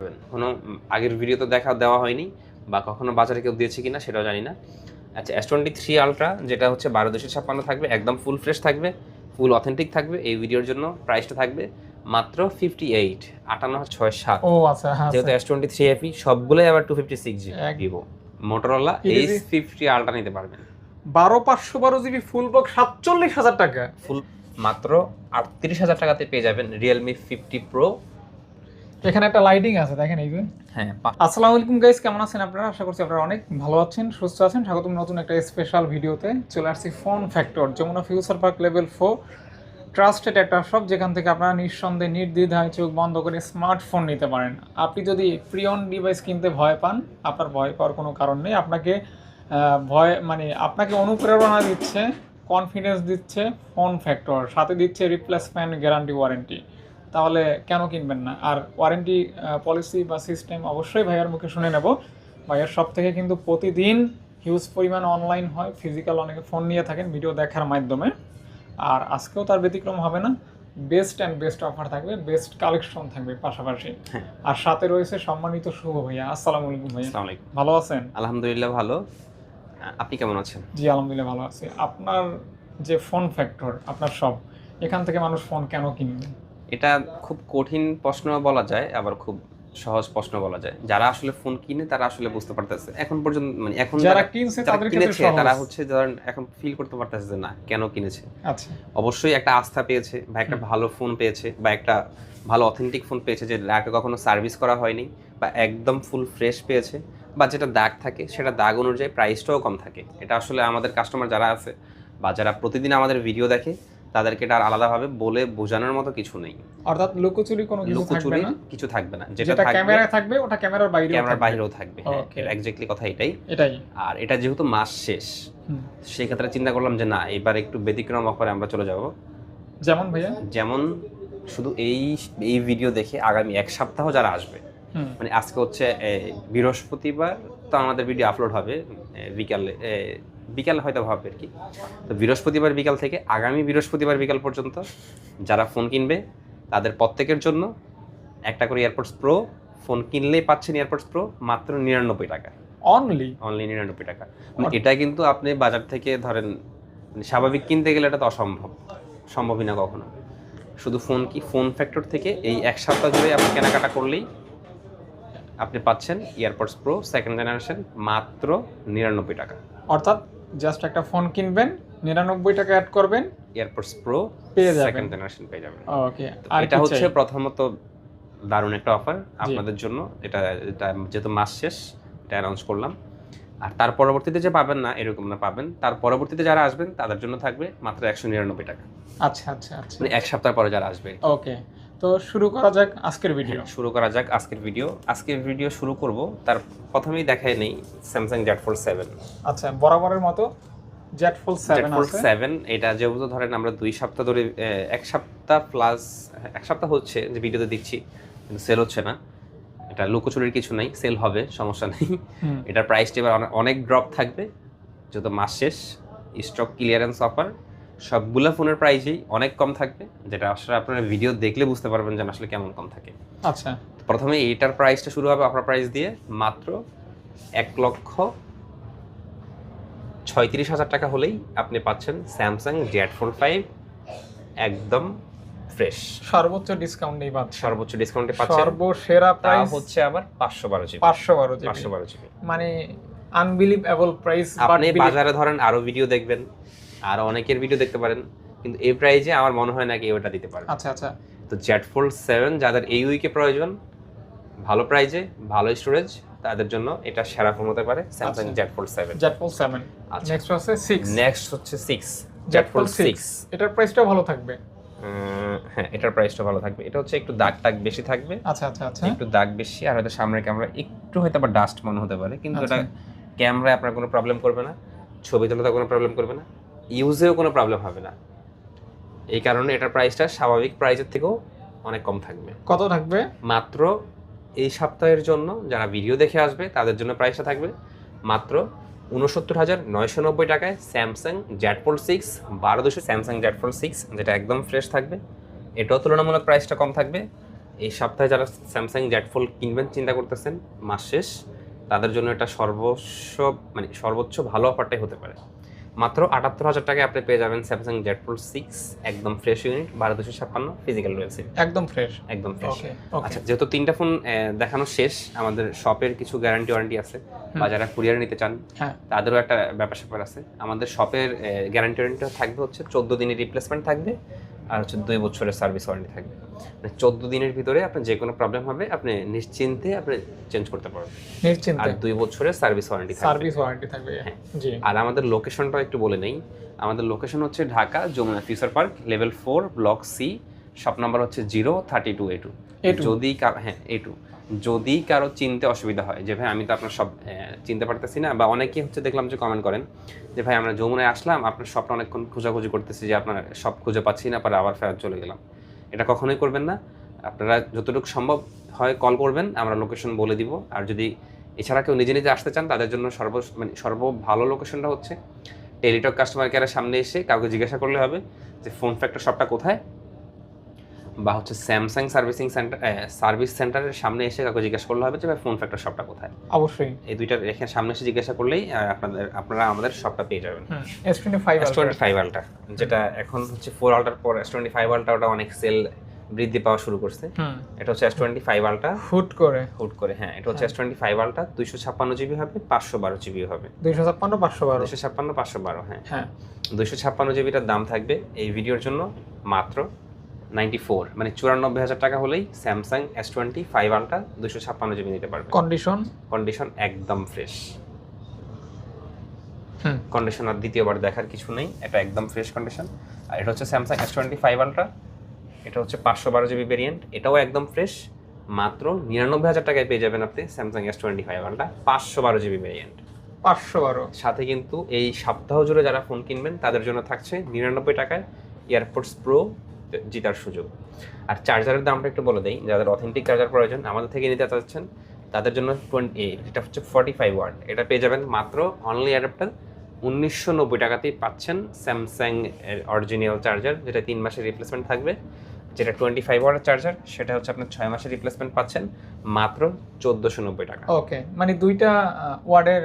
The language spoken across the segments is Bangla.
পাবেন কোনো আগের ভিডিও তো দেখা দেওয়া হয়নি বা কখনো বাজারে কেউ দিয়েছে কিনা সেটাও জানি না। আচ্ছা এস টোয়েন্টি থ্রি আলট্রা যেটা হচ্ছে বারো দুশো ছাপ্পান্ন থাকবে একদম ফুল ফ্রেশ থাকবে ফুল অথেন্টিক থাকবে এই ভিডিওর জন্য প্রাইসটা থাকবে মাত্র ফিফটি এইট আটান্ন ছয় সাত। ও আচ্ছা হ্যাঁ যেহেতু এস টোয়েন্টি থ্রি এফি সবগুলোই আবার two fifty six G Vivo Motorola edge fifty ultra নিতে পারবেন। বারো পাঁচশো বারো জিবি ফুল বক্স সাতচল্লিশ হাজার টাকা। ফুল মাত্র আটত্রিশ হাজার টাকাতে পেয়ে যাবেন রিয়েলমি ফিফটি প্রো এখানে একটা লাইটিং আছে দেখেন এই যে। হ্যাঁ আসসালামু আলাইকুম গাইস কেমন আছেন আপনারা? আশা করছি আপনারা অনেক ভালো আছেন সুস্থ আছেন। স্বাগতম নতুন একটা স্পেশাল ভিডিওতে চলে আসছি Phone Factor Jamuna Future Park level four trusted একটা শপ যেখান থেকে আপনারা নিঃসন্দেহে নির্দ্বিধায় চোখ বন্ধ করে স্মার্টফোন নিতে পারেন। আপনি যদি প্রিয়ন ডিভাইস কিনতে ভয় পান আপনার ভয় পাওয়ার কোনো কারণ নেই। আপনাকে ভয় মানে আপনাকে অনুপ্রেরণা দিচ্ছে কনফিডেন্স দিচ্ছে ফোন ফ্যাক্টর সাথে দিচ্ছে রিপ্লেসমেন্ট গ্যারান্টি ওয়ারেন্টি তাহলে কেন কিনবেন না? আর ওয়ারেন্টি পলিসি বা সিস্টেম অবশ্যই ভাইয়ার মুখে শুনে নেব। ভাইয়ার সব থেকে কিন্তু প্রতিদিন হিউজ পরিমাণ অনলাইন হয় ফিজিক্যাল অনেকে ফোন নিয়ে থাকেন ভিডিও দেখার মাধ্যমে। আর আজকেও তার ব্যতিক্রম হবে না। বেস্ট অ্যান্ড বেস্ট অফার থাকবে বেস্ট কালেকশন থাকবে পাশাপাশি। হ্যাঁ। আর সাথে রয়েছে সম্মানিত শুভ ভাইয়া। আসসালামু আলাইকুম ভাইয়া। ভালো আছেন? আলহামদুলিল্লাহ ভালো। আপনি কেমন আছেন? জি আলহামদুলিল্লাহ ভালো আছি। আপনার যে ফোন ফ্যাক্টর আপনার সব এখান থেকে মানুষ ফোন কেন কিনবে? এটা খুব কঠিন প্রশ্ন বলা যায় আবার খুব সহজ প্রশ্ন বলা যায়। যারা আসলে ফোন কিনে তারা আসলে বুঝতে পারতেছে। এখন পর্যন্ত মানে এখন যারা যারা কিনছে যারা তাদের ক্ষেত্রে কিনেছে তারা হচ্ছে ধরেন এখন ফিল করতে পারতেছে যে না কেন কিনেছে? আচ্ছা। অবশ্যই একটা আস্থা পেয়েছে বা একটা ভালো ফোন পেয়েছে বা একটা ভালো অথেন্টিক ফোন পেয়েছে যে আগে কখনো সার্ভিস করা হয়নি বা একদম ফুল ফ্রেশ পেয়েছে বা যেটা দাগ থাকে সেটা দাগ অনুযায়ী প্রাইসটাও কম থাকে। এটা আসলে আমাদের কাস্টমার যারা আছে বা যারা প্রতিদিন আমাদের ভিডিও দেখে তাদেরকে এটা আর আলাদাভাবে বলে বোঝানোর মতো কিছু নেই। অর্থাৎ লুকোচুরি কোনো কিছু থাকবে লুকোচুরি না। কিছু থাকবে না। যেটা যেটা থাকবে ওটা ক্যামেরার বাইরে ক্যামেরার বাইরেও থাকবে হ্যাঁ এক্স্যাক্টলি কথা এটাই। এটাই। আর এটা যেহেতু মাস শেষ সেই ক্ষেত্রে চিন্তা করলাম যে না এবার একটু ব্যতিক্রম অফারে আমরা চলে যাব। যেমন ভাইয়া? যেমন শুধু এই এই ভিডিও দেখে আগামী এক সপ্তাহ যারা আসবে মানে আজকে হচ্ছে বৃহস্পতিবার তো আমাদের ভিডিও আপলোড হবে বিকালে বিকাল হয়তো হবে আর কি। তো বৃহস্পতিবার বিকাল থেকে আগামী বৃহস্পতিবার বিকাল পর্যন্ত যারা ফোন কিনবে তাদের প্রত্যেকের জন্য একটা করে এয়ারপোর্টস প্রো ফোন কিনলেই পাচ্ছেন এয়ারপোর্টস প্রো মাত্র নিরানব্বই টাকা। অনলি অনলি নিরানব্বই টাকা। মানে এটা কিন্তু আপনি বাজার থেকে ধরেন মানে স্বাভাবিক কিনতে গেলে এটা তো অসম্ভব সম্ভবই না কখনো। শুধু ফোন কি ফোন ফ্যাক্টর থেকে এই এক সপ্তাহ জুড়ে আপনি কেনাকাটা করলেই আপনি পাচ্ছেন ইয়ারপডস প্রো সেকেন্ড জেনারেশন মাত্র নিরানব্বই টাকা। অর্থাৎ জাস্ট একটা ফোন কিনবেন নিরানব্বই টাকা অ্যাড করবেন। ইয়ারপডস প্রো পেয়ে যাবেন। সেকেন্ড জেনারেশন পেয়ে যাবেন। ওকে আর এটা হচ্ছে প্রথমত দারুণ একটা অফার আপনাদের জন্য। এটা এটা যেহেতু মাস শেষ এটা অ্যানাউন্স করলাম। আর তার পরবর্তীতে যে পাবেন না এরকম না পাবেন। তার পরবর্তীতে যারা আসবেন তাদের জন্য থাকবে মাত্র একশো নিরানব্বই টাকা। আচ্ছা আচ্ছা আচ্ছা। মানে এক সপ্তাহ পরে যারা আসবে। ওকে তো শুরু করা যাক আজকের ভিডিও শুরু করা যাক আজকের ভিডিও আজকের ভিডিও শুরু করব তার প্রথমেই দেখায় নেই স্যামসাং জেড ফোর সেভেন আচ্ছা বরাবরের মতো Z fold seven four seven এটা যেহেতু ধরেন আমরা দুই সপ্তাহ ধরে এক সপ্তাহ প্লাস এক সপ্তাহ হচ্ছে যে ভিডিওতে দিচ্ছি কিন্তু সেল হচ্ছে না। এটা লুকোচুরির কিছু নাই সেল হবে সমস্যা নেই। এটার প্রাইসটা এবার অনেক ড্রপ থাকবে যেহেতু মাস শেষ স্টক ক্লিয়ারেন্স অফার সবগুলো ফোনের প্রাইসেই অনেক কম থাকবে যেটা আসলে আপনারা ভিডিও দেখলে বুঝতে পারবেন যে আসলে কেমন কম থাকে। আচ্ছা। প্রথমে এইটার প্রাইসটা শুরু হবে আপনার প্রাইস দিয়ে মাত্র এক লক্ষ ছয়ত্রিশ হাজার টাকা হলেই আপনি পাচ্ছেন স্যামসাং জেড ফোর ফাইভ একদম ফ্রেশ সর্বোচ্চ ডিসকাউন্ট নেই পাচ্ছে সর্বোচ্চ ডিসকাউন্টে পাচ্ছেন। সর্বসেরা প্রাইস হচ্ছে আবার পাঁচশো বারো জিবি পাঁচশো বারো জিবি পাঁচশো বারো জিবি মানে আনবিলিভেবল প্রাইস আপনি বাজারে ধরেন আরও ভিডিও দেখবেন। আর অনেকের ভিডিও দেখতে পারেন কিন্তু এই প্রাইজে আমার মনে হয় না কেউ এটা দিতে পারবে। আচ্ছা আচ্ছা। তো ফোর সেভেন যাদের এই উইকে প্রয়োজন ভালো প্রাইজে ভালো স্টোরেজ তাদের জন্য এটা সেরা ফোন হতে পারে Samsung four seven Z fold seven আচ্ছা। নেক্সট আছে সিক্স নেক্সট হচ্ছে six Z Z fold six এটার প্রাইসটাও ভালো থাকবে। হ্যাঁ এটার প্রাইসটা ভালো থাকবে। এটা হচ্ছে একটু দাগ টাগ বেশি থাকবে। আচ্ছা আচ্ছা আচ্ছা। একটু দাগ বেশি আর হয়তো সামনের ক্যামেরা একটু হয়তো আবার ডাস্ট মনে হতে পারে কিন্তু এটা আচ্ছা। ক্যামেরায় আপনার কোনো প্রবলেম করবে না ছবি তোলাতে কোনো প্রবলেম করবে না। ইউজেও কোনো প্রবলেম হবে না। এই কারণে এটার প্রাইসটা স্বাভাবিক প্রাইসের থেকেও অনেক কম থাকবে। কত থাকবে? মাত্র এই সপ্তাহের জন্য যারা ভিডিও দেখে আসবে তাদের জন্য প্রাইসটা থাকবে মাত্র উনসত্তর হাজার নয়শো নব্বই টাকায় স্যামসাং ফোর সিক্স বারো দুশো স্যামসাং জ্যাটফোল সিক্স যেটা একদম ফ্রেশ থাকবে। এটাও তুলনামূলক প্রাইসটা কম থাকবে। এই সপ্তাহে যারা স্যামসাং জ্যাটফোল কিনবেন চিন্তা করতেছেন মাস শেষ তাদের জন্য এটা সর্বস্ব মানে সর্বোচ্চ ভালো অফারটাই হতে পারে। মাত্র আটাত্তর হাজার টাকায় আপনি পেয়ে যাবেন স্যামসাং জেড ফোর সিক্স একদম ফ্রেশ ইউনিট বারো দুশো ছাপ্পান্ন ফিজিক্যাল রয়েছে। একদম ফ্রেশ একদম ফ্রেশ আচ্ছা যেহেতু তিনটা ফোন দেখানো শেষ আমাদের শপের কিছু গ্যারান্টি ওয়ারেন্টি আছে বা যারা কুরিয়ার নিতে চান হ্যাঁ। তাদেরও একটা ব্যাপার স্যাপার আছে। আমাদের শপের গ্যারান্টি ওয়ারেন্টি থাকবে হচ্ছে চোদ্দ দিনের রিপ্লেসমেন্ট থাকবে। আর হচ্ছে দুই বছরের সার্ভিস ওয়ারেন্টি থাকবে। মানে চোদ্দ দিনের ভিতরে আপনার যে কোনো প্রবলেম হবে আপনি নিশ্চিন্তে আপনি চেঞ্জ করতে পারবেন। নিশ্চিন্তে। আর দুই বছরের সার্ভিস ওয়ারেন্টি থাকবে। সার্ভিস ওয়ারেন্টি থাকবে হ্যাঁ। জি। আর আমাদের লোকেশনটা একটু বলে নেই। আমাদের লোকেশন হচ্ছে Dhaka Jamuna Future Park level four block C shop number হচ্ছে zero thirty two A two যদি হ্যাঁ এ টু যদি কারও চিনতে অসুবিধা হয়, যে ভাই আমি তো আপনার সব চিনতে পারতেছি না, বা অনেকেই হচ্ছে দেখলাম যে কমেন্ট করেন, যে ভাই আমরা যমুনায় আসলাম, আপনার সবটা অনেকক্ষণ খোঁজাখুঁজি করতেছি যে আপনার সব খুঁজে পাচ্ছি না, পরে আবার ফেরত চলে গেলাম। এটা কখনোই করবেন না। আপনারা যতটুকু সম্ভব হয় কল করবেন, আমরা লোকেশন বলে দিব। আর যদি এছাড়া কেউ নিজে নিজে আসতে চান, তাদের জন্য সর্ব মানে সর্ব ভালো লোকেশনটা হচ্ছে টেলিটক কাস্টমার কেয়ারের সামনে এসে কাউকে জিজ্ঞাসা করলে হবে যে, ফোন ফ্যাক্টর শপটা কোথায়? বা হচ্ছে স্যামসাং সার্ভিসিং সেন্টার সার্ভিস সেন্টারের সামনে এসে কাউকে জিজ্ঞাসা করলে হবে যে ভাই ফোন ফ্যাক্টর শপটা কোথায়? অবশ্যই। এই দুইটা এখানে সামনে এসে জিজ্ঞাসা করলেই আপনাদের আপনারা আমাদের শপটা পেয়ে যাবেন। S twenty five S twenty five ultra যেটা এখন হচ্ছে ফোর আলটার পর এস টোয়েন্টি ফাইভ আলটা ওটা অনেক সেল বৃদ্ধি পাওয়া শুরু করছে। এটা হচ্ছে এস টোয়েন্টি ফাইভ আলটা হুট করে। হুট করে হ্যাঁ এটা হচ্ছে এস টোয়েন্টি ফাইভ আলটা দুইশো ছাপ্পান্ন জিবি হবে পাঁচশো বারো জিবি হবে। দুইশো ছাপ্পান্ন পাঁচশো বারো। দুইশো ছাপ্পান্ন পাঁচশো বারো হ্যাঁ। হ্যাঁ। দুইশো ছাপ্পান্ন জিবিটার দাম থাকবে এই ভিডিওর জন্য মাত্র নাইনটি ফোর মানে চুরানব্বই হাজার টাকা হলেই স্যামসাং এস টোয়েন্টি ফাইভ আলটা দুশো ছাপ্পান্ন জিবি নিতে পারবে। কন্ডিশন কন্ডিশন একদম ফ্রেশ কন্ডিশন আর দ্বিতীয়বার দেখার কিছু নেই এটা একদম ফ্রেশ কন্ডিশন আর এটা হচ্ছে Samsung S twenty five ultra এটা হচ্ছে পাঁচশো বারো জিবি ভেরিয়েন্ট এটাও একদম ফ্রেশ মাত্র নিরানব্বই হাজার টাকায় পেয়ে যাবেন আপনি Samsung S twenty five ultra পাঁচশো বারো জিবি ভেরিয়েন্ট পাঁচশো বারো। সাথে কিন্তু এই সপ্তাহ জুড়ে যারা ফোন কিনবেন তাদের জন্য থাকছে নিরানব্বই টাকায় এয়ারপোর্টস প্রো জিতার সুযোগ। আর চার্জারের দামটা একটু বলে দেই, যাদের অথেন্টিক চার্জার প্রয়োজন, আমাদের থেকে নিতে চাচ্ছেন, তাদের জন্য টোয়েন্টি এটা হচ্ছে ফর্টি ফাইভ ওয়ার্ড এটা পেয়ে যাবেন মাত্র অনলি অ্যাডাপ্টার উনিশশো নব্বই টাকাতেই পাচ্ছেন স্যামসাং অরিজিনাল চার্জার যেটা তিন মাসের রিপ্লেসমেন্ট থাকবে। যেটা টোয়েন্টি ফাইভ ওয়াটের চার্জার সেটা হচ্ছে আপনার ছয় মাসের রিপ্লেসমেন্ট পাচ্ছেন মাত্র চোদ্দোশো নব্বই টাকা। ওকে মানে দুইটা ওয়ার্ডের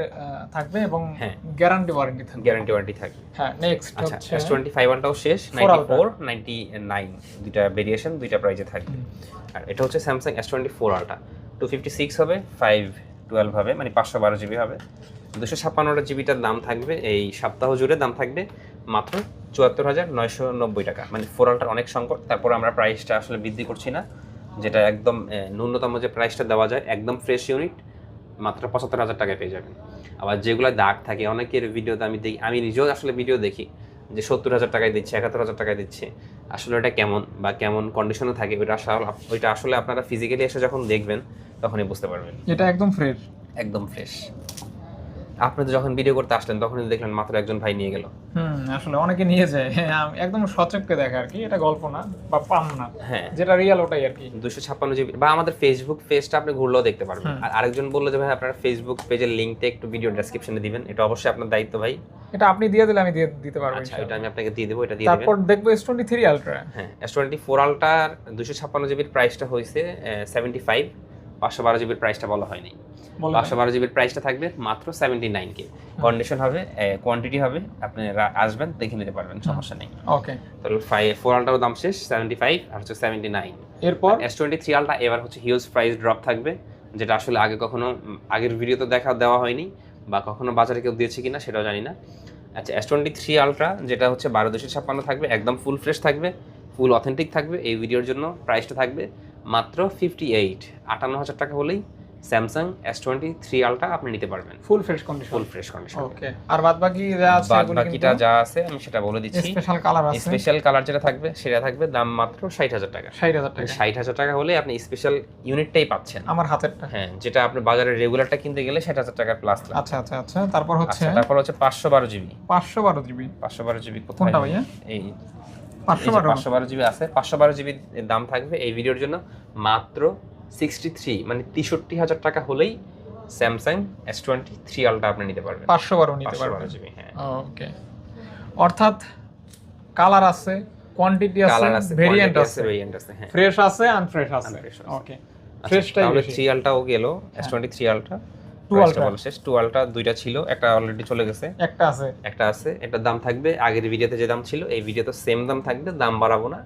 থাকবে এবং হ্যাঁ। গ্যারান্টি ওয়ারেন্টি থাকবে। গ্যারান্টি ওয়ারেন্টি থাকবে। হ্যাঁ নেক্সট আচ্ছা এস টোয়েন্টি ফাইভ ওয়ানটাও শেষ নাইনটি ফোর নাইনটি নাইন দুইটা ভেরিয়েশন দুইটা প্রাইজে থাকবে। আর এটা হচ্ছে Samsung S twenty four ultra two fifty six হবে ফাইভ টুয়েলভ হবে মানে পাঁচশো বারো জিবি হবে। দুশো ছাপ্পান্নটা জিবিটার দাম থাকবে এই সপ্তাহ জুড়ে দাম থাকবে মাত্র চুয়াত্তর হাজার নয়শো নব্বই টাকা। মানে ফোর আলটার অনেক সংকট তারপর আমরা প্রাইসটা আসলে বৃদ্ধি করছি না। যেটা একদম ন্যূনতম যে প্রাইসটা দেওয়া যায় একদম ফ্রেশ ইউনিট মাত্র পঁচাত্তর হাজার টাকায় পেয়ে যাবেন। আবার যেগুলো দাগ থাকে অনেকের ভিডিওতে আমি দেখি আমি নিজেও আসলে ভিডিও দেখি যে সত্তর হাজার টাকায় দিচ্ছে একাত্তর হাজার টাকায় দিচ্ছে। আসলে ওটা কেমন বা কেমন কন্ডিশনে থাকে ওইটা আসলে ওইটা আসলে আপনারা ফিজিক্যালি এসে যখন দেখবেন তখনই বুঝতে পারবেন। এটা একদম ফ্রেশ একদম ফ্রেশ আপনি তো যখন ভিডিও করতে আসলেন তখনই দেখলেন মাত্র একজন ভাই নিয়ে গেল। হুম আসলে অনেকে নিয়ে যায়। একদম সচক্ষে দেখে আর কি এটা গল্প না বা পাম না। হ্যাঁ। যেটা রিয়েল ওটাই আর কি। দুশো ছাপ্পান্ন জিবি বা আমাদের ফেসবুক পেজটা আপনি ঘুরলেও দেখতে পারবেন। আর আরেকজন বলল যে ভাই আপনার ফেসবুক পেজের লিঙ্কটা একটু ভিডিও ডেসক্রিপশনে দিবেন। এটা অবশ্যই আপনার দায়িত্ব ভাই। এটা আপনি দিয়ে দিলে আমি দিয়ে দিতে পারব আচ্ছা এটা আমি আপনাকে দিয়ে দেবো এটা দিয়ে দেবেন। তারপর দেখব এস টোয়েন্টি থ্রি আলট্রা হ্যাঁ এস টোয়েন্টি ফোর আলটার দুশো ছাপ্পান্ন জিবির প্রাইসটা হয়েছে সেভেন্টি ফাইভ পাঁচশো বারো জিবির প্রাইসটা বলা হয়নি। পাঁচশো বারো জিবির প্রাইসটা থাকবে মাত্র সেভেন্টি নাইন কে কন্ডিশন হবে কোয়ান্টিটি হবে আপনি আসবেন দেখে নিতে পারবেন সমস্যা নেই। ওকে তাহলে ফাইভ ফোর আলটার দাম শেষ সেভেন্টি ফাইভ আর হচ্ছে সেভেন্টি নাইন এরপর? এস টোয়েন্টি থ্রি আলটা এবার হচ্ছে হিউজ প্রাইস ড্রপ থাকবে যেটা আসলে আগে কখনো আগের ভিডিওতে দেখা দেওয়া হয়নি বা কখনো বাজারে কেউ দিয়েছে কিনা সেটাও জানি না। আচ্ছা এস টোয়েন্টি থ্রি আলট্রা যেটা হচ্ছে বারো দুশো ছাপ্পান্ন থাকবে একদম ফুল ফ্রেশ থাকবে ফুল অথেন্টিক থাকবে এই ভিডিওর জন্য প্রাইসটা থাকবে মাত্র ফিফটি এইট আটান্ন হাজার টাকা হলেই স্যামসাং এস টোয়েন্টি থ্রি আলটা আপনি নিতে পারবেন। Full fresh condition full fresh condition okay আর বাদ বাকি যা আছে বাদ বাকিটা যা আছে আমি সেটা বলে দিচ্ছি। স্পেশাল কালার আছে। স্পেশাল কালার যেটা থাকবে সেটা থাকবে দাম মাত্র ষাট হাজার টাকা। ষাট হাজার টাকা। ষাট হাজার টাকা হলে আপনি স্পেশাল ইউনিটটাই পাচ্ছেন। আমার হাতেরটা। হ্যাঁ যেটা আপনি বাজারে রেগুলারটা কিনতে গেলে ষাট হাজার টাকার প্লাস আচ্ছা আচ্ছা আচ্ছা। তারপর হচ্ছে? আচ্ছা তারপর হচ্ছে পাঁচশো বারো জিবি। পাঁচশো বারো জিবি। পাঁচশো বারো জিবি কোনটা ভাইয়া? এই পাঁচশো বারো জিবি আছে পাঁচশো বারো জিবির দাম থাকবে এই ভিডিওর জন্য মাত্র সিক্সটি থ্রি মানে তেষট্টি হাজার টাকা হলেই স্যামসাং এস টোয়েন্টি থ্রি আলটা আপনি নিতে পারবেন। পাঁচশো বারো নিতে পারবেন। জিবি হ্যাঁ। ওকে অর্থাৎ কালার আছে কোয়ান্টিটি আছে ভেরিয়েন্ট আছে ভেরিয়েন্ট আছে। হ্যাঁ। ফ্রেশ আছে আনফ্রেশ আছে। ওকে আচ্ছা, ফ্রেশটাই তাহলে বেশি। থ্রি আলটাও গেল S twenty three ultra Two Ultra। শেষ টু আলটা দুইটা ছিল একটা অলরেডি চলে গেছে। একটা আছে। একটা আছে এটার দাম থাকবে আগের ভিডিওতে যে দাম ছিল এই ভিডিওতে সেম দাম থাকবে দাম বাড়াবো না।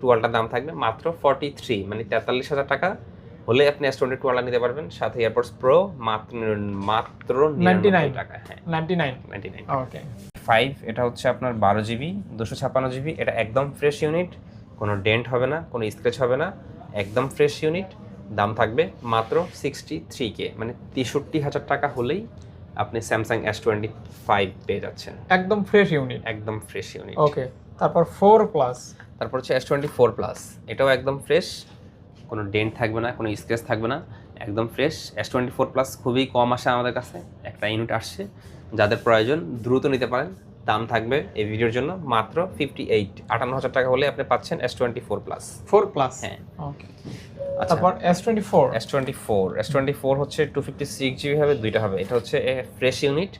টুয়ালটার দাম থাকবে মাত্র ফর্টি থ্রি মানে তেতাল্লিশ হাজার টাকা। হলে আপনি এস টোয়েন্টি টুয়ালটা নিতে পারবেন সাথে এয়ারপোর্টস প্রো মাত্র মাত্র 99 নিরানব্বই টাকা হ্যাঁ। Ninety nine ninety nine okay five এটা হচ্ছে আপনার বারো জিবি দুশো ছাপ্পান্ন জিবি এটা একদম ফ্রেশ ইউনিট কোনো ডেন্ট হবে না কোনো স্ক্র্যাচ হবে না একদম ফ্রেশ ইউনিট দাম থাকবে মাত্র সিক্সটি থ্রি কে মানে তেষট্টি হাজার টাকা হলেই আপনি স্যামসাং এস টোয়েন্টি ফাইভ পেয়ে যাচ্ছেন। একদম ফ্রেশ ইউনিট একদম ফ্রেশ ইউনিট ওকে তারপর ফোর প্লাস তারপর হচ্ছে এস টোয়েন্টি ফোর প্লাস এটাও একদম ফ্রেশ কোনো ডেন্ট থাকবে না কোনো স্ক্র্যাচ থাকবে না একদম fresh S twenty four plus খুবই কম আসে আমাদের কাছে একটা ইউনিট আসছে যাদের প্রয়োজন দ্রুত নিতে পারেন দাম থাকবে এই ভিডিওর জন্য মাত্র ফিফটি এইট আটান্ন হাজার টাকা হলে আপনি পাচ্ছেন S twenty four plus four plus হ্যাঁ। ওকে তারপর twenty four S twenty four হচ্ছে টু ফিফটি সিক্স জিবি হবে দুইটা হবে। এটা হচ্ছে ফ্রেশ ইউনিট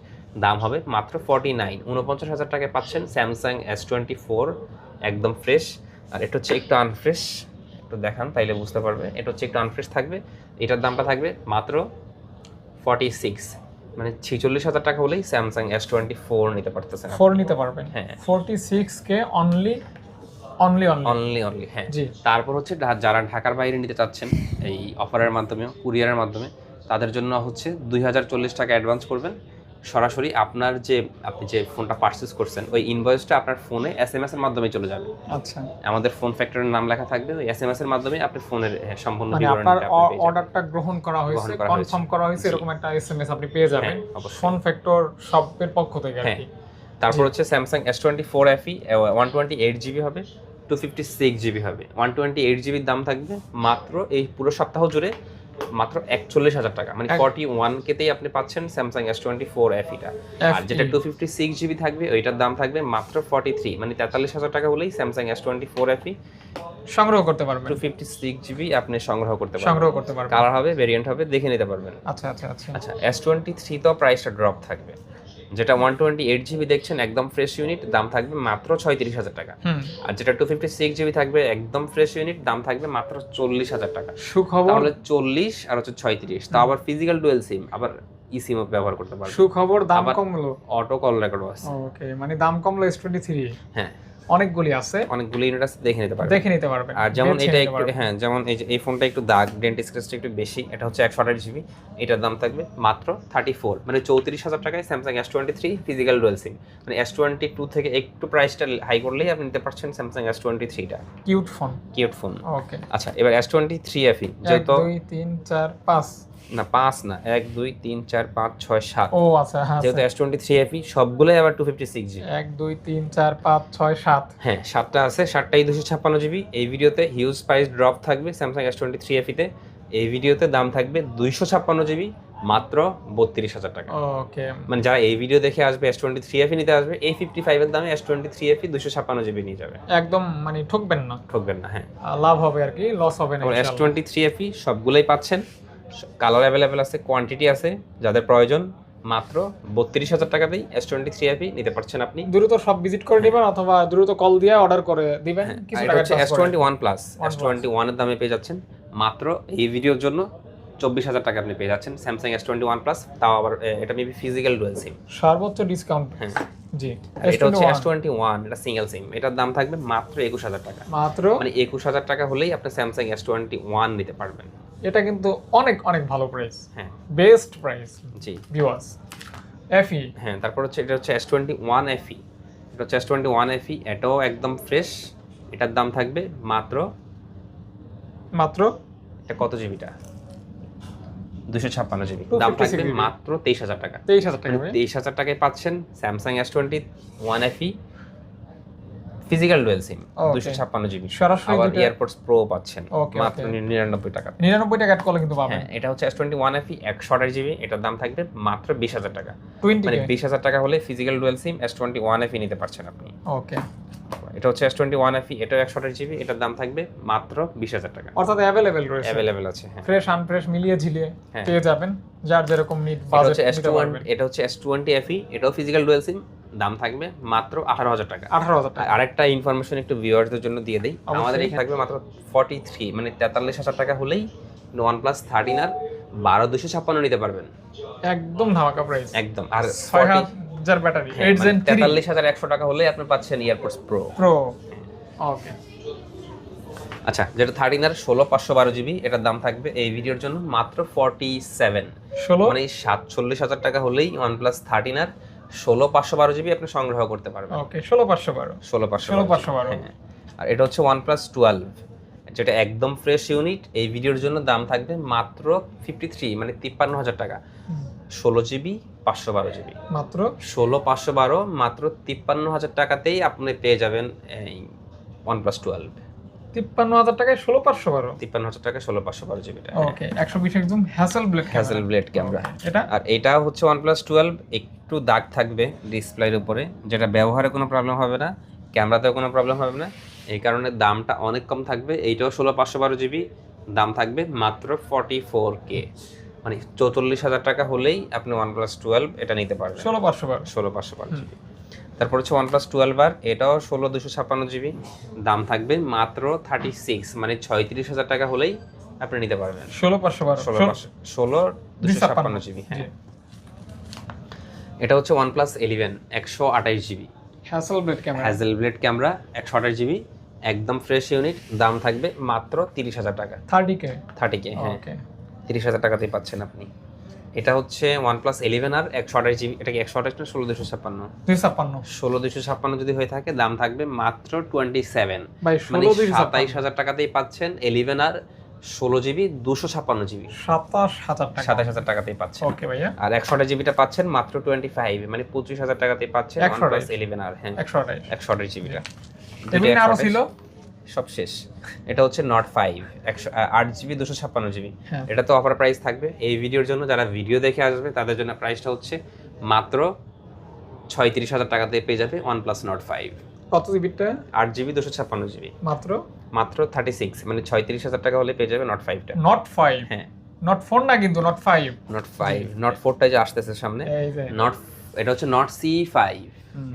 দাম হবে মাত্র ফর্টি নাইন উনপঞ্চাশ হাজার টাকায় পাচ্ছেন স্যামসাং এস টোয়েন্টি ফোর একদম ফ্রেশ আর এটা হচ্ছে একটু আনফ্রেশ একটু দেখান তাইলে বুঝতে পারবে। এটা হচ্ছে একটু আনফ্রেশ থাকবে। এটার দামটা থাকবে মাত্র ফর্টি সিক্স মানে ছিচল্লিশ হাজার টাকা হলেই স্যামসাং এস টোয়েন্টি ফোর নিতে পারতেছেন ফোর নিতে পারবেন। হ্যাঁ। Forty six K only only only only হ্যাঁ। তারপর হচ্ছে যারা ঢাকার বাইরে নিতে চাচ্ছেন এই অফারের মাধ্যমে কুরিয়ারের মাধ্যমে তাদের জন্য হচ্ছে দুই হাজার চল্লিশ টাকা অ্যাডভান্স করবেন। সরাসরি আপনার যে আপনি যে ফোনটা পারচেস করছেন ওই ইনভয়েসটা আপনার ফোনে এস এম এস এর মাধ্যমে চলে যাবে। আচ্ছা। আমাদের ফোন ফ্যাক্টরের নাম লেখা থাকবে ওই এস এম এস এর মাধ্যমে আপনি ফোনের হ্যাঁ, সম্পূর্ণ মানে আপনার। অর্ডারটা গ্রহণ করা হয়েছে। কনফার্ম করা হয়েছে। এরকম একটা এসএমএস আপনি পেয়ে যাবেন। হ্যাঁ, ফোন ফ্যাক্টর শপের পক্ষ থেকে আর হ্যাঁ। কি তারপর হচ্ছে Samsung S twenty four FE one twenty eight GB হবে। টু ফিফটি সিক্স জিবি হবে। ওয়ান টোয়েন্টি এইট জিবির দাম থাকবে মাত্র এই পুরো সপ্তাহ জুড়ে মাত্র একচল্লিশ হাজার টাকা। মানে ফর্টি ওয়ান কেতেই আপনি পাচ্ছেন স্যামসাং এস টোয়েন্টি ফোর এফিটা আর FE যেটা টু ফিফটি সিক্স জিবি থাকবে ওইটার দাম থাকবে মাত্র ফর্টি থ্রি মানে তেতাল্লিশ হাজার টাকা হলেই Samsung S twenty four FE সংগ্রহ করতে পারবেন। টু ফিফটি সিক্স জিবি আপনি সংগ্রহ করতে পারবেন। সংগ্রহ করতে পারবেন। কালার হবে ভেরিয়েন্ট হবে দেখে নিতে পারবেন। আচ্ছা আচ্ছা আচ্ছা। আচ্ছা এস টোয়েন্টি থ্রি তো প্রাইসটা ড্রপ থাকবে। যেটা ওয়ান টোয়েন্টি এইট জিবি দেখছেন একদম ফ্রেশ ইউনিট দাম থাকবে মাত্র ছয়ত্রিশ হাজার টাকা। আর যেটা টু ফিফটি সিক্স জিবি থাকবে একদম ফ্রেশ ইউনিট দাম থাকবে মাত্র চল্লিশ হাজার টাকা। সুখবর? তাহলে চল্লিশ আর হচ্ছে ছয়ত্রিশ। তা আবার ফিজিক্যাল ডুয়েল সিম আবার ই সিম ব্যবহার করতে পারবে। সুখবর দাম কমলো? অটো কল রেকর্ড আছে। ওকে মানে দাম কমলো এস টোয়েন্টি থ্রি হ্যাঁ। অনেকগুলি আছে। অনেকগুলি ইউনিট আছে দেখে নিতে পারবে দেখে নিতে পারবেন। আর যেমন এটা একটু হ্যাঁ যেমন এই যে এই ফোনটা একটু দাগ ডেন্ট স্ক্রেচটা একটু বেশি এটা হচ্ছে একশো আঠাশ জিবি এটার দাম থাকবে মাত্র থার্টি ফোর মানে চৌত্রিশ হাজার টাকায় Samsung S twenty three physical dual SIM মানে এস টোয়েন্টি টু থেকে একটু প্রাইসটা হাই করলেই আপনি নিতে পারছেন স্যামসাং এস টোয়েন্টি থ্রিটা cute phone cute phone okay আচ্ছা এবার এস টোয়েন্টি থ্রি এফি যেহেতু দুই তিন চার পাঁচ। না পাঁচ না এক দুই তিন চার পাঁচ ছয় সাত। ও আচ্ছা হ্যাঁ যেহেতু এস টোয়েন্টি থ্রি এফি সবগুলোই আবার টু ফিফটি সিক্স জিবি এক দুই তিন চার পাঁচ ছয় সাত। হ্যাঁ সাতটা আছে সাতটাই দুশো ছাপ্পান্ন জিবি এই ভিডিওতে হিউজ প্রাইস ড্রপ থাকবে স্যামসাং এস টোয়েন্টি থ্রি এফিতে এই ভিডিওতে দাম থাকবে দুইশো ছাপ্পান্ন জিবি মাত্র বত্রিশ হাজার টাকা। ওকে। মানে যারা এই ভিডিও দেখে আসবে এস টোয়েন্টি থ্রি এফি নিতে আসবে এই ফিফটি ফাইভের দামে এস টোয়েন্টি থ্রি এফি দুশো ছাপ্পান্ন জিবি নিয়ে যাবে। একদম মানে ঠকবেন না। ঠকবেন না হ্যাঁ। লাভ হবে আর কি লস হবে না এস টোয়েন্টি থ্রি এফি সবগুলোই পাচ্ছেন। কালার অ্যাভেলেবেল আছে কোয়ান্টিটি আছে যাদের প্রয়োজন মাত্র বত্রিশ হাজার টাকাতেই এস টোয়েন্টি থ্রি এফি নিতে পারছেন আপনি। দ্রুত সব ভিজিট করে দিবেন অথবা দ্রুত কল দিয়ে অর্ডার করে দিবেন টাকা S twenty one plus S twenty ওয়ানের দামে পেয়ে যাচ্ছেন মাত্র এই ভিডিওর জন্য চব্বিশ হাজার টাকা আপনি পেয়ে যাচ্ছেন Samsung S twenty one plus তাও আবার এটা মেবি ফিজিক্যাল ডুয়েল সিম সর্বোচ্চ ডিসকাউন্ট হ্যাঁ। জি এটা হচ্ছে এস টোয়েন্টি ওয়ান এটা সিঙ্গেল সিম এটার দাম থাকবে মাত্র একুশ হাজার টাকা। মাত্র? মানে একুশ হাজার টাকা হলেই আপনি স্যামসাং এস টোয়েন্টি ওয়ান নিতে পারবেন। এটা কিন্তু অনেক অনেক ভালো প্রাইস হ্যাঁ। বেস্ট প্রাইস জি। ভিউয়ার্স এফই হ্যাঁ তারপর হচ্ছে এটা হচ্ছে এস টোয়েন্টি ওয়ান এফি এটা হচ্ছে এস টোয়েন্টি ওয়ান এফি এটাও একদম ফ্রেশ এটার দাম থাকবে মাত্র মাত্র? এটা কত জিবিটা দুশো ছাপ্পান্ন জিবি দাম থাকবে মাত্র তেইশ হাজার টাকা। তেইশ হাজার টাকা তেইশ হাজার টাকায় পাচ্ছেন Samsung S twenty one FE physical dual SIM. দুশো ছাপ্পান্ন জিবি। সরাসরি আবার এয়ারপোর্টস প্রো পাচ্ছেন মাত্র. নিরানব্বই টাকা। নিরানব্বই টাকা অ্যাড কিন্তু পাবেন। হ্যাঁ এটা হচ্ছে এস টোয়েন্টি ওয়ান এফি একশো আঠাশ জিবি এটার দাম থাকবে মাত্র বিশ হাজার টাকা। মানে বিশ হাজার টাকা হলে physical dual SIM S twenty one FE নিতে পারছেন আপনি। ওকে এটা হচ্ছে এস টোয়েন্টি ওয়ান এফি এটাও একশো আঠাশ জিবি এটার দাম থাকবে মাত্র বিশ হাজার টাকা। অর্থাৎ অ্যাভেলেবেল রয়েছে। অ্যাভেলেবেল আছে হ্যাঁ। ফ্রেশ আনফ্রেশ মিলিয়ে ঝিলিয়ে হ্যাঁ। পেয়ে যাবেন যার যেরকম নিড এটা বাজেট এটা হচ্ছে এস টোয়েন্টি এফি এটাও ফিজিক্যাল ডুয়েল সিম দাম থাকবে মাত্র আঠারো হাজার টাকা। আঠারো হাজার টাকা। আরেকটা ইনফরমেশন একটু ভিউয়ারদের জন্য দিয়ে দিই। আমাদের এখানে থাকবে মাত্র ফর্টি থ্রি মানে তেতাল্লিশ হাজার টাকা হলেই ওয়ান প্লাস থার্টিন আর বারো দুশো ছাপ্পান্ন নিতে পারবেন। একদম ধামাকা প্রাইস একদম আর ছয় 40 হাজার ব্যাটারি এইট জেন থ্রি মানে তেতাল্লিশ হাজার একশো টাকা হলেই আপনি পাচ্ছেন ইয়ারপোর্টস প্রো প্রো ওকে আচ্ছা যেটা থার্টিন আর ষোলো পাঁচশো বারো জিবি এটার দাম থাকবে এই ভিডিওর জন্য মাত্র ফর্টি সেভেন ষোলো? মানে সাতচল্লিশ হাজার টাকা হলেই ওয়ান প্লাস থার্টিন আর ষোলো পাঁচশো বারো জিবি আপনি সংগ্রহ করতে পারবেন। ওকে ষোলো পাঁচশো বারো। ষোলো পাঁচশো ষোলো পাঁচশো বারো। হ্যাঁ আর এটা হচ্ছে ওয়ান প্লাস টুয়েলভ যেটা একদম ফ্রেশ ইউনিট এই ভিডিওর জন্য দাম থাকবে মাত্র ফিফটি থ্রি মানে তিপ্পান্ন হাজার টাকা। ষোলো জিবি পাঁচশো বারো জিবি। মাত্র? ষোলো পাঁচশো বারো মাত্র তিপ্পান্ন হাজার টাকাতেই আপনি পেয়ে যাবেন এই ওয়ান প্লাস টুয়েলভ তিপ্পান্ন হাজার টাকায় ষোলো পাঁচশো বারো? তিপ্পান্ন হাজার টাকা ষোলো পাঁচশো বারো জিবিটা ওকে একশো বিশ একদম Hasselblad Hasselblad camera এটা? আর এটা হচ্ছে ওয়ান প্লাস টুয়েলভ একটু দাগ থাকবে ডিসপ্লের উপরে যেটা ব্যবহারে কোনো প্রবলেম হবে না ক্যামেরাতেও কোনো প্রবলেম হবে না। এই কারণে দামটা অনেক কম থাকবে এইটাও ষোলো পাঁচশো বারো জিবি দাম থাকবে মাত্র ফর্টি ফোর কে মানে চৌচল্লিশ হাজার টাকা হলেই আপনি ওয়ান প্লাস টুয়েলভ এটা নিতে পারবেন। ষোলো পাঁচশো বারো। ষোলো পাঁচশো বারো জিবি। তারপর হচ্ছে ওয়ান প্লাস টুয়েলভ আর এটাও ষোলো দুশো ছাপ্পান্ন জিবি। দাম থাকবে মাত্র থার্টি সিক্স মানে ছয়ত্রিশ হাজার টাকা হলেই আপনি নিতে পারবেন। ষোলো পাঁচশো বারো। ষোলো পাঁচশো ষোলো দুশো ছাপ্পান্ন। জিবি হ্যাঁ। এটা হচ্ছে ওয়ান প্লাস ইলেভেন একশো আঠাইশ GB. Hasselblad camera Hasselblad camera একশো আঠাশ জিবি একদম ফ্রেশ ইউনিট দাম থাকবে মাত্র তিরিশ হাজার টাকা। থার্টি কে থার্টি কে হ্যাঁ। তিরিশ হাজার টাকাতেই পাচ্ছেন আপনি। এটা হচ্ছে ওয়ান প্লাস ইলেভেন আর একশো আঠাশ জিবি এটা কি একশো আঠাশ না ষোলো দুশো ছাপ্পান্ন? ছাপ্পান্ন। ষোলো দুশো ছাপ্পান্ন যদি হয়ে থাকে দাম থাকবে মাত্র টোয়েন্টি সেভেন মানে সাতাইশ হাজার টাকাতেই পাচ্ছেন ইলেভেন আর ষোলো জিবি দুশো ছাপ্পান্ন জিবি। সাতাশ হাজার সাতাশ হাজার টাকাতেই পাচ্ছেন। ওকে ভাইয়া। আর একশো আঠাশ জিবিটা পাচ্ছেন মাত্র টোয়েন্টি ফাইভ মানে পঁচিশ হাজার টাকাতে পাচ্ছেন 128 ইলেভেন আর হ্যাঁ। একশো আঠাইশ একশো আঠাশ জিবিটা। এমনি আরও ছিল। সব শেষ। এটা হচ্ছে নট ফাইভ একশো আট জিবি দুশো ছাপ্পান্ন জিবি। হ্যাঁ। এটা তো অফার প্রাইস থাকবে। এই ভিডিওর জন্য যারা ভিডিও দেখে আসবে তাদের জন্য প্রাইসটা হচ্ছে মাত্র ছয়ত্রিশ হাজার টাকাতে পেয়ে যাবে ওয়ান প্লাস নট ফাইভ কত জিবিটা? আট জিবি দুশো ছাপ্পান্ন জিবি। মাত্র? মাত্র থার্টি সিক্স মানে ছয়ত্রিশ হাজার টাকা হলে পেয়ে যাবে নট ফাইভটা নট ফাইভ হ্যাঁ। নট ফোর না কিন্তু Nord five Nord five Nord ফোরটা যে আসতেছে সামনে নট এটা হচ্ছে নট সি ফাইভ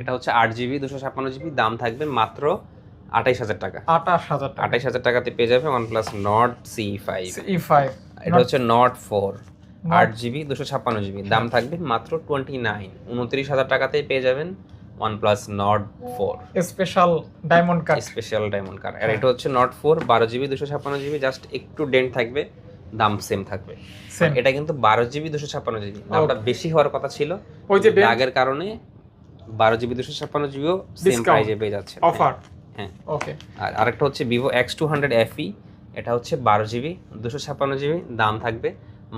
এটা হচ্ছে আট জিবি দুশো ছাপ্পান্ন জিবি দাম থাকবে মাত্র আঠাইশ হাজার টাকা। আঠাশ হাজার আঠাইশ হাজার টাকাতে পেয়ে যাবে OnePlus Nord C five E five এটা হচ্ছে নট ফোর আট জিবি দুশো ছাপ্পান্ন জিবি দাম থাকবে মাত্র টোয়েন্টি নাইন উনত্রিশ হাজার টাকাতেই পেয়ে যাবেন OnePlus Nord four special diamond cut special diamond car আর। এটা হচ্ছে নট ফোর বারো জিবি দুশো ছাপ্পান্ন জিবি জাস্ট একটু ডেন্ট থাকবে দাম সেম থাকবে। এটা কিন্তু বারো জিবি দুশো ছাপ্পান্ন জিবি দামটা বেশি হওয়ার কথা ছিল ওই যে দাগের কারণে বারো জিবি দুশো ছাপ্পান্ন জিবিও সেম প্রাইজে পেয়ে যাচ্ছে। অফার হ্যাঁ। ওকে আর আরেকটা হচ্ছে Vivo X two hundred FE এটা হচ্ছে বারো জিবি দুশো ছাপ্পান্ন জিবি দাম থাকবে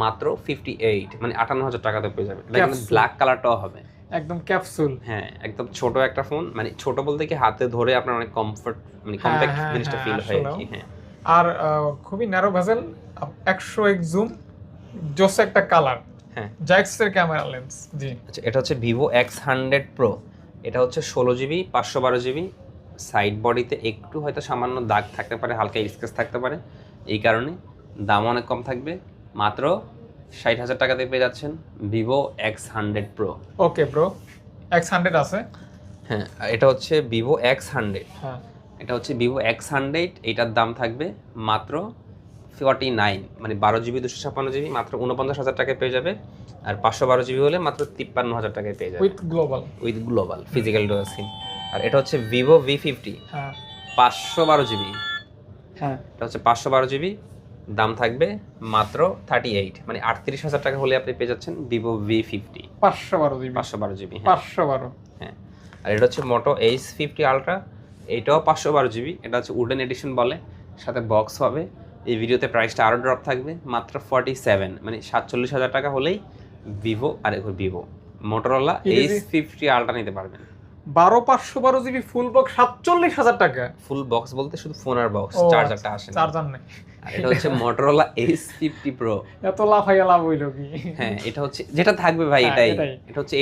মাত্র ফিফটি এইট মানে আটান্ন হাজার টাকাতে পেয়ে যাবে। এটা কিন্তু ব্ল্যাক কালারটাও হবে। একদম ক্যাপসুল হ্যাঁ একদম ছোট একটা ফোন মানে ছোট বলতে কি হাতে ধরে আপনার অনেক কমফর্ট মানে হ্যাঁ, কম্প্যাক্ট হ্যাঁ, জিনিসটা হ্যাঁ, ফিল হয় আর কি হ্যাঁ। আর খুবই ন্যারো ভেজেল একশো এক জুম জোস একটা কালার হ্যাঁ। জাইক্সের ক্যামেরা লেন্স জি। আচ্ছা এটা হচ্ছে ভিভো এক্স হান্ড্রেড প্রো এটা হচ্ছে ষোলো জিবি পাঁচশো বারো জিবি সাইড বডিতে একটু হয়তো সামান্য দাগ থাকতে পারে হালকা স্কেচ থাকতে পারে। এই কারণে দাম অনেক কম থাকবে। মাত্র ষাট হাজার টাকাতে পেয়ে যাচ্ছেন Vivo X hundred Pro okay Pro X hundred আছে। হ্যাঁ এটা হচ্ছে ভিভো এক্স হান্ড্রেড হ্যাঁ। এটা হচ্ছে ভিভো এক্স হান্ড্রেড এইটার দাম থাকবে মাত্র ফর্টি নাইন মানে বারো জিবি দুশো ছাপ্পান্ন জিবি মাত্র উনপঞ্চাশ হাজার টাকায় পেয়ে যাবে। আর পাঁচশো বারো জিবি হলে মাত্র তিপ্পান্ন হাজার টাকায় পেয়ে যাবে। With global with global physical SIM আর এটা হচ্ছে ভিভো ভি ফিফটি হ্যাঁ। পাঁচশো বারো জিবি। হ্যাঁ। এটা হচ্ছে পাঁচশো বারো জিবি। দাম থাকবে মাত্র থার্টি এইট মানে আটত্রিশ হাজার টাকা হলে আপনি পেয়ে যাচ্ছেন ভিভো ভি ফিফটি পাঁচশো বারো জিবি। পাঁচশো বারো জিবি পাঁচশো বারো। হ্যাঁ। আর এটা হচ্ছে মোটো এইচ ফিফটি আলট্রা এটাও পাঁচশো বারো জিবি। এটা হচ্ছে উডেন এডিশন বলে। সাথে বক্স হবে। এই ভিডিওতে প্রাইসটা আরও ড্রপ থাকবে। মাত্র ফর্টি সেভেন মানে সাতচল্লিশ হাজার টাকা হলেই ভিভো আর Vivo Motorola Edge fifty Ultra নিতে পারবেন। বারো পাঁচশো বারো জিবি ফুল বক্স সাতচল্লিশ হাজার টাকা। ফুল বক্স বলতে শুধু ফোন আর বক্স চার্জারটা আসে চার্জার নেই। এটা হচ্ছে মোটরোলা এইচ ফিফটি প্রো এত লাভ হইল কি? হ্যাঁ এটা হচ্ছে যেটা থাকবে ভাই হ্যাঁ, এটাই। এটা হচ্ছে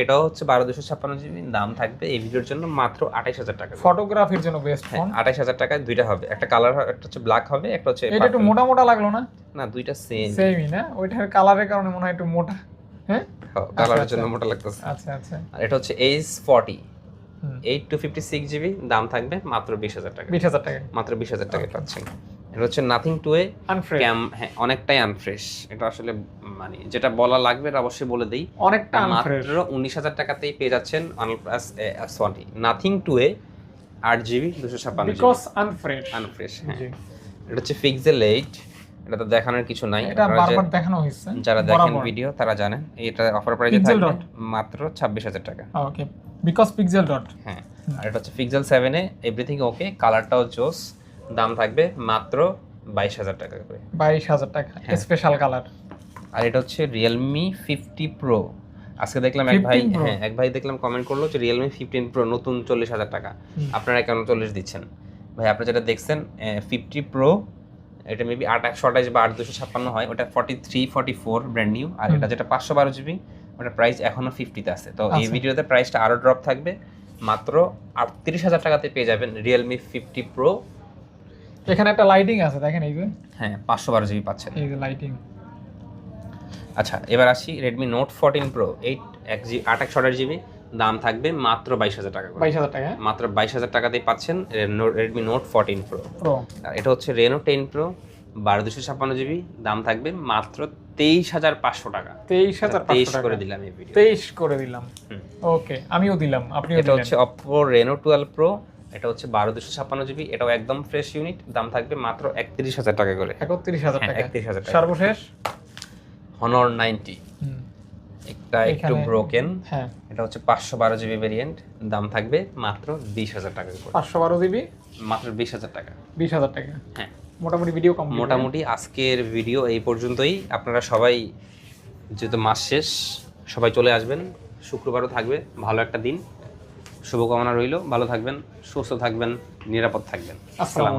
এটাও হচ্ছে বারো দুশো ছাপ্পান্ন জিবি দাম থাকবে এই ভিডিওর জন্য মাত্র আঠাইশ হাজার টাকা। ফটোগ্রাফির জন্য বেস্ট ফোন আঠাইশ হাজার টাকায় দুইটা হবে। একটা কালার একটা হচ্ছে ব্ল্যাক হবে একটা হচ্ছে এটা একটু মোটা মোটা লাগল না? না দুইটা সেম সেমই না? ওইটার কালারের কারণে মনে হয় একটু মোটা। হ্যাঁ? কালারের আচ্ছা। জন্য মোটা লাগতেছে। আচ্ছা আচ্ছা। আর এটা হচ্ছে Edge forty eight two fifty six GB দাম থাকবে মাত্র বিশ হাজার টাকা। বিশ হাজার টাকা। মাত্র বিশ হাজার টাকায় পাচ্ছেন। এটা হচ্ছে নাথিং টু এ ক্যাম হ্যাঁ অনেকটাই আনফ্রেশ এটা আসলে মানে যেটা বলা লাগবে এটা অবশ্যই বলে দিই। অনেকটা মাত্র উনিশ হাজার টাকাতেই পেয়ে যাচ্ছেন OnePlus sorry Nothing two A আট জিবি দুশো ছাপ্পান্ন বিকজ আনফ্রেশ আনফ্রেশ হ্যাঁ। এটা হচ্ছে পিক্সেল এইট এটা তো দেখানোর কিছু নাই। এটা বারবার দেখানো হয়েছে যারা দেখেন ভিডিও তারা জানেন। এটা অফার প্রাইসে থাকবে মাত্র ছাব্বিশ হাজার টাকা। ওকে বিকজ পিক্সেল ডট হ্যাঁ। আর এটা হচ্ছে পিক্সেল সেভেনে এভরিথিং ওকে কালারটাও জোস দাম থাকবে মাত্র বাইশ হাজার টাকা করে। বাইশ হাজার টাকা হ্যাঁ। স্পেশাল কালার আর এটা হচ্ছে রিয়েলমি ফিফটি প্রো আজকে দেখলাম এক ভাই হ্যাঁ এক ভাই দেখলাম কমেন্ট করল যে রিয়েলমি ফিফটিন প্রো নতুন চল্লিশ হাজার টাকা। আপনারা কেন চল্লিশ দিচ্ছেন। ভাই আপনি যেটা দেখছেন ফিফটি প্রো এটা মেবি আট একশো আঠাশ বা আট দুশো ছাপ্পান্ন হয় ওটা forty three forty four brand new আর এটা যেটা পাঁচশো বারো জিবি ওটা প্রাইস এখনও ফিফটিতে আছে। তো এই আচ্ছা। ভিডিওতে প্রাইসটা আরও ড্রপ থাকবে মাত্র আটত্রিশ হাজার টাকাতে পেয়ে যাবেন রিয়েলমি ফিফটি প্রো এখানে একটা লাইটিং আছে দেখেন এই যে। হ্যাঁ পাঁচশো বারো জিবি পাচ্ছেন। এই যে লাইটিং আচ্ছা এবার আসি Redmi Note fourteen Pro eight এক জি আট একশো আঠাশ জিবি দাম থাকবে মাত্র বাইশ হাজার টাকা করে। বাইশ হাজার টাকা? মাত্র বাইশ হাজার টাকাতেই পাচ্ছেন রেডমি নোট ফোরটিন প্রো এটা হচ্ছে রেনো টেন প্রো বারো দুশো ছাপ্পান্ন জিবি দাম থাকবে মাত্র তেইশ হাজার পাঁচশো টাকা। তেইশ হাজার তেইশ করে দিলাম এই ভিডিও তেইশ করে দিলাম। ওকে আমিও দিলাম আপনিও এটা হচ্ছে অপো রেনো টুয়েলভ প্রো এটা হচ্ছে বারো দুশো ছাপ্পান্ন জিবি এটাও একদম ফ্রেশ ইউনিট দাম থাকবে মাত্র একত্রিশ হাজার টাকা করে। একত্রিশ হাজার হ্যাঁ, টাকা। 31,000 টাকা। সর্বশেষ? হনর নাইনটি হুম, একটু ব্রোকেন হ্যাঁ। এটা হচ্ছে পাঁচশো বারো জিবি ভেরিয়েন্ট দাম থাকবে মাত্র বিশ হাজার টাকা পাঁচশো বারো জিবি? মাত্র বিশ হাজার টাকা। বিশ হাজার টাকা? হ্যাঁ। মোটামুটি ভিডিও কম মোটামুটি আজকের ভিডিও এই পর্যন্তই। আপনারা সবাই যেহেতু মাস শেষ সবাই চলে আসবেন। শুক্রবারও থাকবে। ভালো একটা দিন। শুভকামনা রইল। ভালো থাকবেন সুস্থ থাকবেন নিরাপদ থাকবেন। আসসালামু